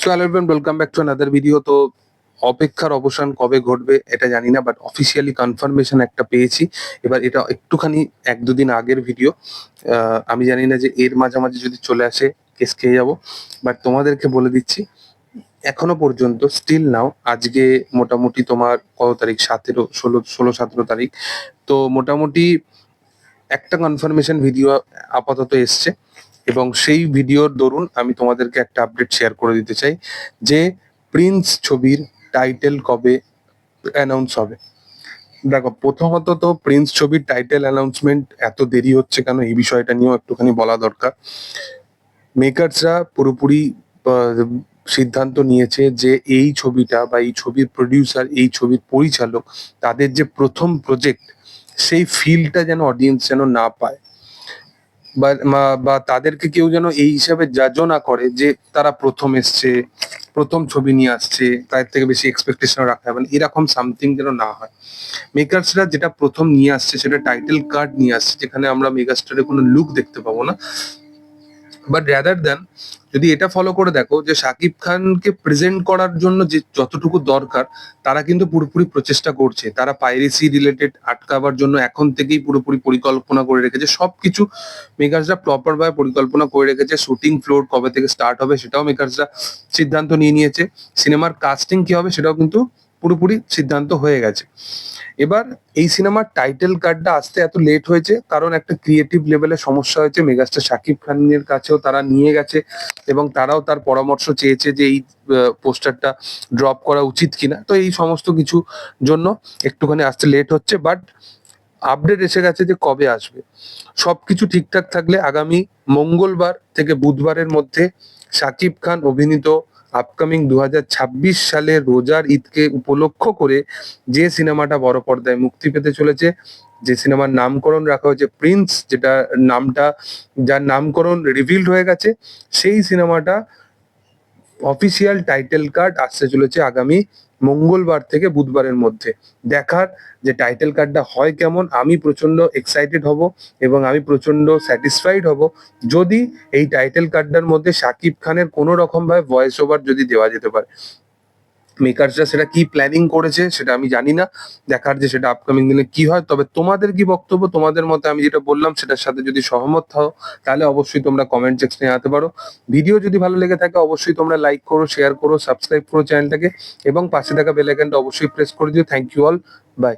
So everyone welcome back to another video তো অপেক্ষার অবসান কবে ঘটবে এটা জানি না বাট অফিসিয়ালি কনফার্মেশন একটা পেয়েছি। এবার এটা একটুখানি এক দুদিন আগের ভিডিও আমি জানি না যে এর মাঝামাঝি যদি চলে আসে কেস খেয়ে যাব। বাট তোমাদেরকে বলে দিচ্ছি, এখনও পর্যন্ত স্টিল নাও আজকে মোটামুটি তোমার কত তারিখ? সতেরো, ষোলো ষোলো, সতেরো তারিখ। তো মোটামুটি একটা কনফার্মেশন ভিডিও আপাতত এসছে। এবং সেই ভিডিওর দরুন আমি তোমাদেরকে একটা আপডেট শেয়ার করে দিতে চাই যে প্রিন্স ছবির টাইটেল কবে অ্যানাউন্স হবে। দেখো, প্রথমত তো প্রিন্স ছবির টাইটেল অ্যানাউন্সমেন্ট এত দেরি হচ্ছে কেন? এই বিষয়টা নিয়েও একটুখানি বলা দরকার। মেকার্সরা পুরোপুরি সিদ্ধান্ত নিয়েছে যে এই ছবিটা বা এই ছবির প্রডিউসার এই ছবির পরিচালক, তাদের যে প্রথম প্রজেক্ট সেই ফিলটা যেন অডিয়েন্স যেন না পায়। বা তাদেরকে কেউ যেন এই হিসাবে জাজও না করে যে তারা প্রথম এসছে, প্রথম ছবি নিয়ে আসছে তাদের থেকে বেশি এক্সপেকটেশন রাখতে হবে এরকম সামথিং যেন না হয়। মেকার্সরা যেটা প্রথম নিয়ে আসছে, সেটা টাইটেল কার্ড নিয়ে আসছে, যেখানে আমরা মেগাস্টারের কোনো লুক দেখতে পাবো না। বাট র্যাদার দেন যদি এটা ফলো করে দেখো যে শাকিব খানকে প্রেজেন্ট করার জন্য যে যতটুকু দরকার, তারা কিন্তু পুরোপুরি প্রচেষ্টা করছে। তারা পাইরেসি রিলেটেড আটকাবার জন্য এখন থেকেই পুরোপুরি পরিকল্পনা করে রেখেছে। সবকিছু মেকার্সরা প্রপার ভাবে পরিকল্পনা করে রেখেছে। শুটিং ফ্লোর কবে থেকে স্টার্ট হবে সেটাও মেকার্সরা সিদ্ধান্ত নিয়ে নিয়েছে। সিনেমার কাস্টিং কি হবে সেটাও কিন্তু পুরোপুরি সিদ্ধান্ত হয়ে গেছে। এবার এই সিনেমার টাইটেল কার্ডটা আসতে এত লেট হয়েছে, কারণ একটা ক্রিয়েটিভ লেভেলে সমস্যা হয়েছে। মেগাস্টার শাকিব খানের কাছেও তারা নিয়ে গেছে এবং তারাও তার পরামর্শ চেয়েছে যে এই পোস্টারটা ড্রপ করা উচিত কিনা। তো এই সমস্ত কিছু জন্য একটুখানি আসতে লেট হচ্ছে বাট আপডেট এসে গেছে যে কবে আসবে। সবকিছু ঠিকঠাক থাকলে আগামী মঙ্গলবার থেকে বুধবারের মধ্যে শাকিব খান অভিনীত আপকামিং দু হাজার ছাব্বিশ সালে রোজার ঈদকে উপলক্ষ করে যে সিনেমাটা বড় পর্দায় মুক্তি পেতে চলেছে, যে সিনেমার নামকরণ রাখা হয়েছে প্রিন্স যেটা নামটা, যার নামকরণ রিভিলড হয়ে গেছে, সেই সিনেমাটা অফিসিয়াল টাইটেল কার্ড আসতে চলেছে আগামী মঙ্গলবার থেকে বুধবারের মধ্যে। দেখার যে টাইটেল কার্ডটা হয় কেমন, আমি প্রচণ্ড এক্সাইটেড হব এবং আমি প্রচণ্ড স্যাটিসফাইড হব যদি এই টাইটেল কার্ডটার মধ্যে শাকিব খানের কোনো রকমভাবে ভয়েস ওভার যদি দেওয়া যেতে পারে। মেকার্সরা সেটা কি প্ল্যানিং করেছে সেটা আমি জানি না। দেখার যে সেটা আপকামিং দিনে কি হয়। তবে তোমাদের কি বক্তব্য? তোমাদের মতে আমি যেটা বললাম সেটার সাথে যদি সহমত হও, তাহলে অবশ্যই তোমরা কমেন্ট সেকশনে আনতে পারো। ভিডিও যদি ভালো লেগে থাকে, অবশ্যই তোমরা লাইক করো শেয়ার করো সাবস্ক্রাইব করো চ্যানেলটাকে এবং পাশে থাকা বেল আইকনটা অবশ্যই প্রেস করে দিও। Thank you all by